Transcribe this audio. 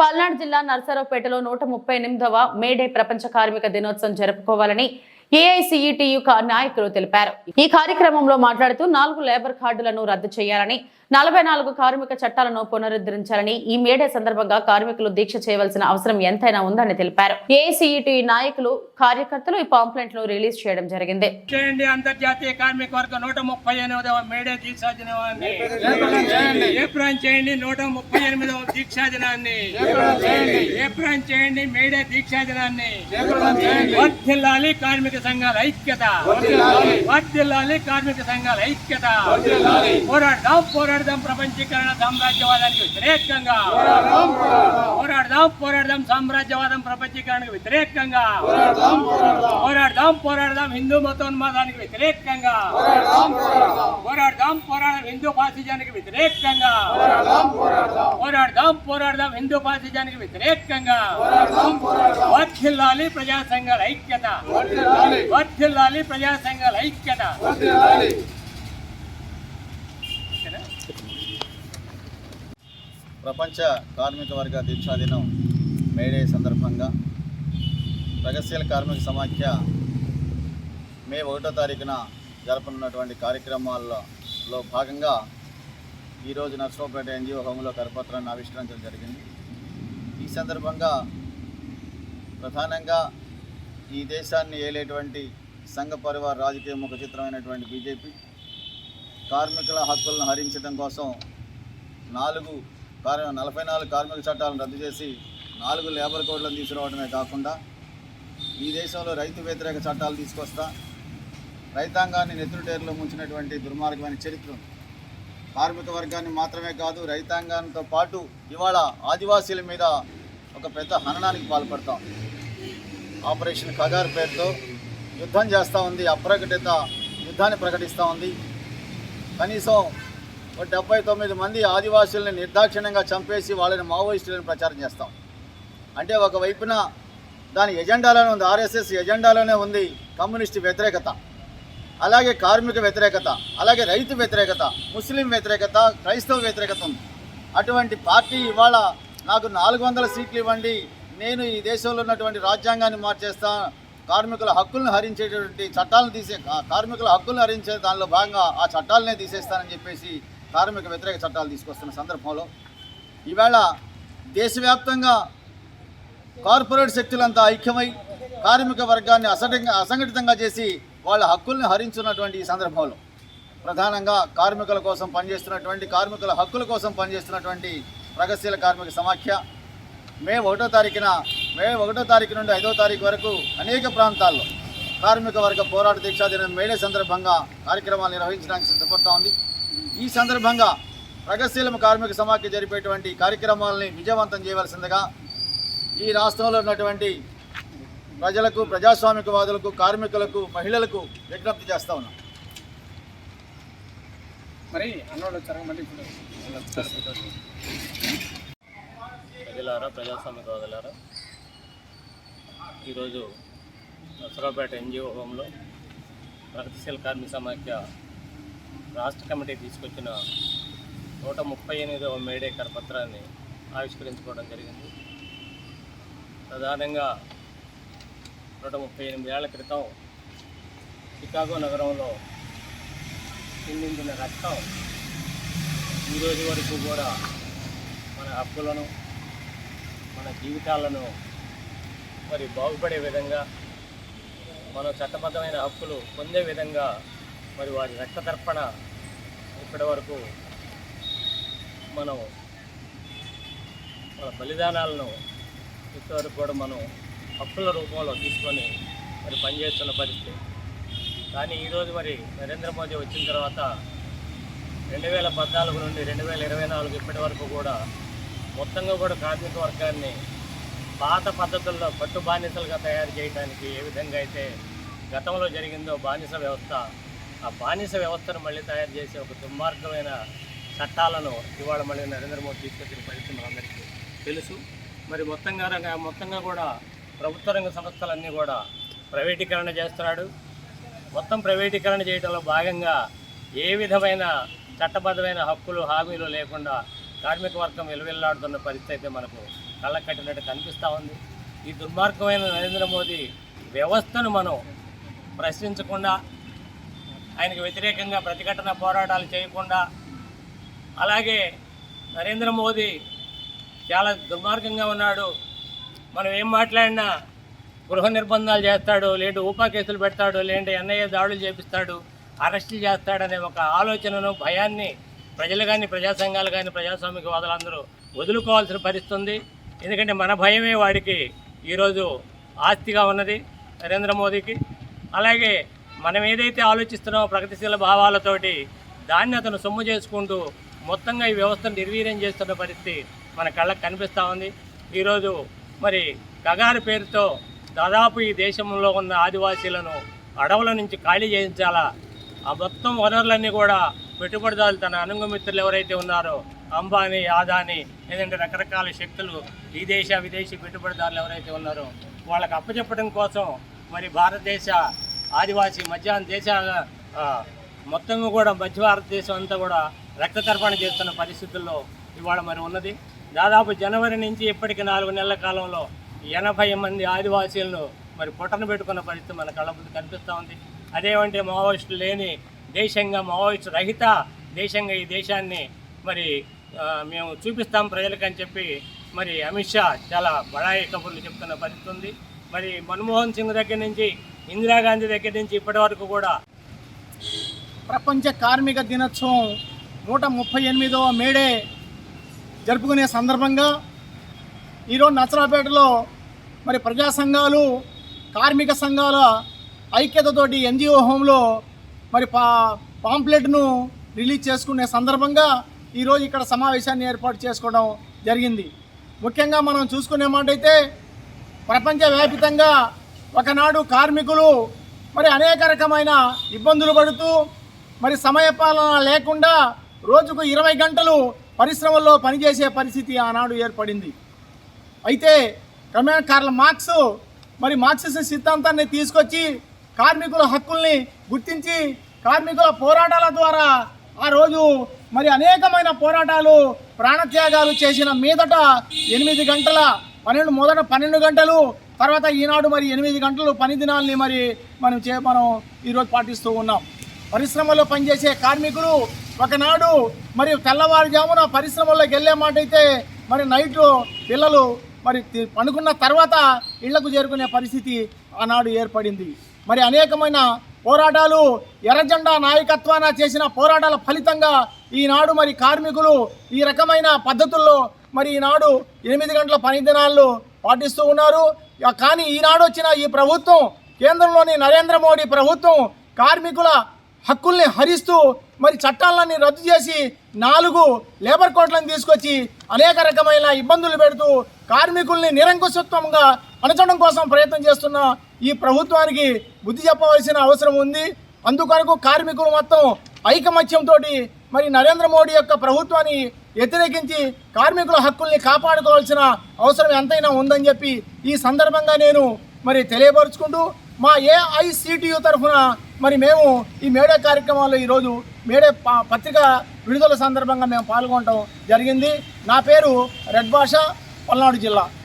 పల్నాడు జిల్లా నర్సరావుపేటలో నూట ముప్పై ఎనిమిదవ మేడే ప్రపంచ కార్మిక దినోత్సవం జరుపుకోవాలని ఏఐసిఈటియు నాయకులు తెలిపారు. ఈ కార్యక్రమంలో మాట్లాడుతూ నాలుగు లేబర్ కార్డులను రద్దు చేయాలని నలభై నాలుగు కార్మిక చట్టాలను పునరుద్ధరించాలని ఈ మేడే సందర్భంగా కార్మికులు దీక్ష చేయవలసిన అవసరం ఎంతైనా ఉందని తెలిపారు. ఏఐసిఈటి నాయకులు కార్యకర్తలు ఈ పాంప్లెంట్ను రిలీజ్ చేయడం జరిగింది. చేయండి అంతర్జాతీయ కార్మిక వర్గం నూట ముప్పై ఎనిమిదవ మేడే దీక్షా దినాన్ని. ఏప్రాన్ చేయండి నూట ముప్పై ఎనిమిదవ దీక్షా దినాన్ని. ఏప్రాన్ చేయండి మేడే దీక్షా దినాన్ని. వర్ధిల్లాలి కార్మిక సంఘాల ఐక్యత. వర్ధిల్లాలి. కార్మిక సంఘాల ఐక్యత. పోరాడదాం. పోరాడదాం ప్రపంచీకరణ సామ్రాజ్యవాదానికి వ్యతిరేకంగా. పోరాడదాం పోరాడదాం సామ్రాజ్యవాదం ప్రపంచీకరణకు వ్యతిరేకంగా. పోరాడదాం పోరాడదాం హిందూ మతోన్మాదానికి వ్యతిరేకంగా. పోరాడదాం పోరాడదాం హిందూ ఫాసిజానికి వ్యతిరేకంగా. పోరాడదాం పోరాడదాం హిందూ ఫాసిజానికి వ్యతిరేకంగా. వర్ధిల్లాలి ప్రజా సంఘాల ఐక్యత. వర్ధిల్లాలి ప్రజా సంఘాల ఐక్యత. ప్రపంచ కార్మిక వర్గ దీక్షాదినం మేడే సందర్భంగా ప్రగతిశీల కార్మిక సమాఖ్య మే ఒకటో తారీఖున జరపనున్నటువంటి కార్యక్రమాల్లో భాగంగా ఈరోజు నర్సరావుపేట ఎన్జిఓ హోంలో కరపత్రాన్ని ఆవిష్కరించడం జరిగింది. ఈ సందర్భంగా ప్రధానంగా ఈ దేశాన్ని ఏలేటువంటి సంఘ పరివార రాజకీయ ముఖ చిత్రమైనటువంటి బీజేపీ కార్మికుల హక్కులను హరించడం కోసం నాలుగు కార్ నలభై నాలుగు కార్మిక చట్టాలను రద్దు చేసి నాలుగు లేబర్ కోడ్లను తీసుకురావడమే కాకుండా ఈ దేశంలో రైతు వ్యతిరేక చట్టాలు తీసుకొస్తా రైతాంగాన్ని నెత్తురుటేరులో ముంచినటువంటి దుర్మార్గమైన చరిత్ర ఉంది. కార్మిక వర్గాన్ని మాత్రమే కాదు రైతాంగంతో పాటు ఇవాళ ఆదివాసీల మీద ఒక పెద్ద హననానికి పాల్పడతాం. ఆపరేషన్ కగార్ పేరుతో యుద్ధం చేస్తూ ఉంది అప్రకటిత యుద్ధాన్ని ప్రకటిస్తూ ఉంది. కనీసం డెబ్బై తొమ్మిది మంది ఆదివాసుల్ని నిర్దాక్షిణ్యంగా చంపేసి వాళ్ళని మావోయిస్టులను ప్రచారం చేస్తాం. అంటే ఒక వైపున దాని ఎజెండాలోనే ఉంది ఆర్ఎస్ఎస్ ఎజెండాలోనే ఉంది కమ్యూనిస్ట్ వ్యతిరేకత అలాగే కార్మిక వ్యతిరేకత అలాగే రైతు వ్యతిరేకత ముస్లిం వ్యతిరేకత క్రైస్తవ వ్యతిరేకత ఉంది. అటువంటి పార్టీ ఇవాళ నాకు నాలుగు వందల సీట్లు ఇవ్వండి నేను ఈ దేశంలో ఉన్నటువంటి రాజ్యాంగాన్ని మార్చేస్తా కార్మికుల హక్కులను హరించేటువంటి చట్టాలను తీసే కార్మికుల హక్కులను హరించే దానిలో భాగంగా ఆ చట్టాలనే తీసేస్తానని చెప్పేసి కార్మిక వ్యతిరేక చట్టాలు తీసుకొస్తున్న సందర్భంలో ఈవేళ దేశవ్యాప్తంగా కార్పొరేట్ శక్తులంతా ఐక్యమై కార్మిక వర్గాన్ని అసంఘటితంగా అసంఘటితంగా చేసి వాళ్ళ హక్కుల్ని హరించున్నటువంటి ఈ సందర్భంలో ప్రధానంగా కార్మికుల కోసం పనిచేస్తున్నటువంటి కార్మికుల హక్కుల కోసం పనిచేస్తున్నటువంటి ప్రగతిశీల కార్మిక సమాఖ్య మే ఒకటో తారీఖున మే ఒకటో తారీఖు నుండి ఐదో తారీఖు వరకు అనేక ప్రాంతాల్లో కార్మిక వర్గ పోరాట దీక్షా దినం మేడే సందర్భంగా కార్యక్రమాలు నిర్వహించడానికి సిద్ధపడతా ఉంది. ఈ సందర్భంగా ప్రగతిశీల కార్మిక సమాఖ్య జరిపేటువంటి కార్యక్రమాలని విజయవంతం చేయవలసిందిగా ఈ రాష్ట్రంలో ఉన్నటువంటి ప్రజలకు ప్రజాస్వామికవాదులకు కార్మికులకు మహిళలకు విజ్ఞప్తి చేస్తా ఉన్నాం. మరి ప్రజలారా ప్రజాస్వామ్యవాదులారా ఈరోజు నసరాపేట ఎన్జిఓ హోంలో ప్రగతిశీల కార్మిక సమాఖ్య రాష్ట్ర కమిటీ తీసుకొచ్చిన నూట ముప్పై ఎనిమిదవ మేడే కరపత్రాన్ని ఆవిష్కరించుకోవడం జరిగింది. ప్రధానంగా నూట ముప్పై ఎనిమిది ఏళ్ళ క్రితం చికాగో నగరంలో చిందించిన రక్తం ఈ రోజు వరకు కూడా మన హక్కులను మన జీవితాలను మరి బాగుపడే విధంగా మన చట్టబద్ధమైన హక్కులు పొందే విధంగా మరి వారి రక్త తర్పణ ఇప్పటి వరకు మనం మన బలిదానాలను ఇప్పటివరకు కూడా మనం హక్కుల రూపంలో తీసుకొని మరి పనిచేస్తున్న పరిస్థితి. కానీ ఈరోజు మరి నరేంద్ర మోదీ వచ్చిన తర్వాత రెండు వేల పద్నాలుగు నుండి రెండు వేల ఇరవై నాలుగు ఇప్పటి వరకు కూడా మొత్తంగా కూడా కార్మిక వర్గాన్ని పాత పద్ధతుల్లో పట్టు బానిసలుగా తయారు చేయడానికి ఏ విధంగా అయితే గతంలో జరిగిందో బానిస వ్యవస్థ ఆ బానిస వ్యవస్థను మళ్ళీ తయారు చేసే ఒక దుర్మార్గమైన చట్టాలను ఇవాళ మళ్ళీ నరేంద్ర మోదీ తీసుకొచ్చిన పరిస్థితి మనందరికీ తెలుసు. మరి మొత్తంగా రంగ- మొత్తంగా కూడా ప్రభుత్వ రంగ సంస్థలన్నీ కూడా ప్రైవేటీకరణ చేస్తున్నాడు. మొత్తం ప్రైవేటీకరణ చేయడంలో భాగంగా ఏ విధమైన చట్టబద్ధమైన హక్కులు హామీలు లేకుండా కార్మిక వర్గం విలువెల్లాడుతున్న పరిస్థితి అయితే మనకు కళ్ళకట్టినట్టు కనిపిస్తూ ఉంది. ఈ దుర్మార్గమైన నరేంద్ర మోదీ వ్యవస్థను మనం ప్రశ్నించకుండా ఆయనకు వ్యతిరేకంగా ప్రతిఘటన పోరాటాలు చేయకుండా అలాగే నరేంద్ర మోదీ చాలా దుర్మార్గంగా ఉన్నాడు. మనం ఏం మాట్లాడినా గృహ నిర్బంధాలు చేస్తాడు లేదంటే ఊపా కేసులు పెడతాడు లేదంటే ఎన్ఐఏ దాడులు చేపిస్తాడు అరెస్టులు చేస్తాడనే ఒక ఆలోచనను భయాన్ని ప్రజలు కానీ ప్రజా సంఘాలు కానీ ప్రజాస్వామిక వదులుకోవాల్సిన పరిస్థితుంది ఎందుకంటే మన భయమే వాడికి ఈరోజు ఆస్తిగా ఉన్నది నరేంద్ర మోదీకి. అలాగే మనం ఏదైతే ఆలోచిస్తున్నామో ప్రగతిశీల భావాలతోటి దాన్ని అతను సొమ్ము చేసుకుంటూ మొత్తంగా ఈ వ్యవస్థను నిర్వీర్యం చేస్తున్న పరిస్థితి మన కళ్ళకు కనిపిస్తూ ఉంది. ఈరోజు మరి కగారు పేరుతో దాదాపు ఈ దేశంలో ఉన్న ఆదివాసీలను అడవుల నుంచి ఖాళీ చేయించాలా? ఆ మొత్తం వనరులన్నీ కూడా పెట్టుబడిదారులు తన అనుగమిత్రులు ఎవరైతే ఉన్నారో అంబానీ ఆదాని లేదంటే రకరకాల శక్తులు ఈ దేశ విదేశీ పెట్టుబడిదారులు ఎవరైతే ఉన్నారో వాళ్ళకి అప్పచెప్పడం కోసం మరి భారతదేశ ఆదివాసీ మధ్యాహ్న దేశ మొత్తం కూడా మధ్య భారతదేశం అంతా కూడా రక్త తర్పణ చేస్తున్న పరిస్థితుల్లో ఇవాళ మరి ఉన్నది. దాదాపు జనవరి నుంచి ఇప్పటికి నాలుగు నెలల కాలంలో ఎనభై మంది ఆదివాసీలను మరి పొట్టన పెట్టుకున్న పరిస్థితి మన కళ్ళ ముందు కనిపిస్తూ ఉంది. అదేమంటే మావోయిస్టులు లేని దేశంగా మావోయిస్టు రహిత దేశంగా ఈ దేశాన్ని మరి మేము చూపిస్తాం ప్రజలకని చెప్పి మరి అమిత్ షా చాలా బడాయి కబుర్లు చెప్తున్న పరిస్థితి ఉంది. మరి మన్మోహన్ సింగ్ దగ్గర నుంచి ఇందిరాగాంధీ దగ్గర నుంచి ఇప్పటి వరకు కూడా. ప్రపంచ కార్మిక దినోత్సవం నూట ముప్పై ఎనిమిదవ మేడే జరుపుకునే సందర్భంగా ఈరోజు నచ్చరాపేటలో మరి ప్రజా సంఘాలు కార్మిక సంఘాల ఐక్యతతోటి ఎన్జిఓ హోంలో మరి పా పాంప్లెట్ను రిలీజ్ చేసుకునే సందర్భంగా ఈరోజు ఇక్కడ సమావేశాన్ని ఏర్పాటు చేసుకోవడం జరిగింది. ముఖ్యంగా మనం చూసుకునే మాట అయితే ప్రపంచవ్యాపితంగా ఒకనాడు కార్మికులు మరి అనేక రకమైన ఇబ్బందులు పడుతూ మరి సమయపాలన లేకుండా రోజుకు ఇరవై గంటలు పరిశ్రమల్లో పనిచేసే పరిస్థితి ఆనాడు ఏర్పడింది. అయితే క్రమేణ కార్ల మార్క్స్ మరి మార్క్సిస్ట్ సిద్ధాంతాన్ని తీసుకొచ్చి కార్మికుల హక్కుల్ని గుర్తించి కార్మికుల పోరాటాల ద్వారా ఆ రోజు మరి అనేకమైన పోరాటాలు ప్రాణత్యాగాలు చేసిన మీదట ఎనిమిది గంటల పన్నెండు మొదట పన్నెండు గంటలు తర్వాత ఈనాడు మరి ఎనిమిది గంటలు పని దినాల్ని మరి మనం చే మనం ఈరోజు పాటిస్తూ ఉన్నాం. పరిశ్రమలో పనిచేసే కార్మికులు ఒకనాడు మరి తెల్లవారుజామున పరిశ్రమల్లోకి వెళ్ళే మాట అయితే మరి నైట్ పిల్లలు మరి తి- పనుకున్న తర్వాత ఇళ్ళకు చేరుకునే పరిస్థితి ఆనాడు ఏర్పడింది. మరి అనేకమైన పోరాటాలు ఎర్రజెండా నాయకత్వాన చేసిన పోరాటాల ఫలితంగా ఈనాడు మరి కార్మికులు ఈ రకమైన పద్ధతుల్లో మరి ఈనాడు ఎనిమిది గంటల పని దినాల్లో పాటిస్తూ ఉన్నారు. కానీ ఈనాడు వచ్చిన ఈ ప్రభుత్వం కేంద్రంలోని నరేంద్ర మోడీ ప్రభుత్వం కార్మికుల హక్కుల్ని హరిస్తూ మరి చట్టాలన్నీ రద్దు చేసి నాలుగు లేబర్ కోట్లను తీసుకొచ్చి అనేక రకమైన ఇబ్బందులు పెడుతూ కార్మికుల్ని నిరంకుశత్వంగా అణచడం కోసం ప్రయత్నం చేస్తున్న ఈ ప్రభుత్వానికి బుద్ధి చెప్పవలసిన అవసరం ఉంది. అందుకొరకు కార్మికులు మొత్తం ఐకమత్యంతో మరి నరేంద్ర మోడీ యొక్క ప్రభుత్వాన్ని వ్యతిరేకించి కార్మికుల హక్కుల్ని కాపాడుకోవాల్సిన అవసరం ఎంతైనా ఉందని చెప్పి ఈ సందర్భంగా నేను మరి తెలియపరుచుకుంటూ మా ఏఐసిటియు తరఫున మరి మేము ఈ మేడే కార్యక్రమాల్లో ఈరోజు మేడే పత్రిక విడుదల సందర్భంగా మేము పాల్గొనడం జరిగింది. నా పేరు రెడ్ భాష పల్నాడు జిల్లా.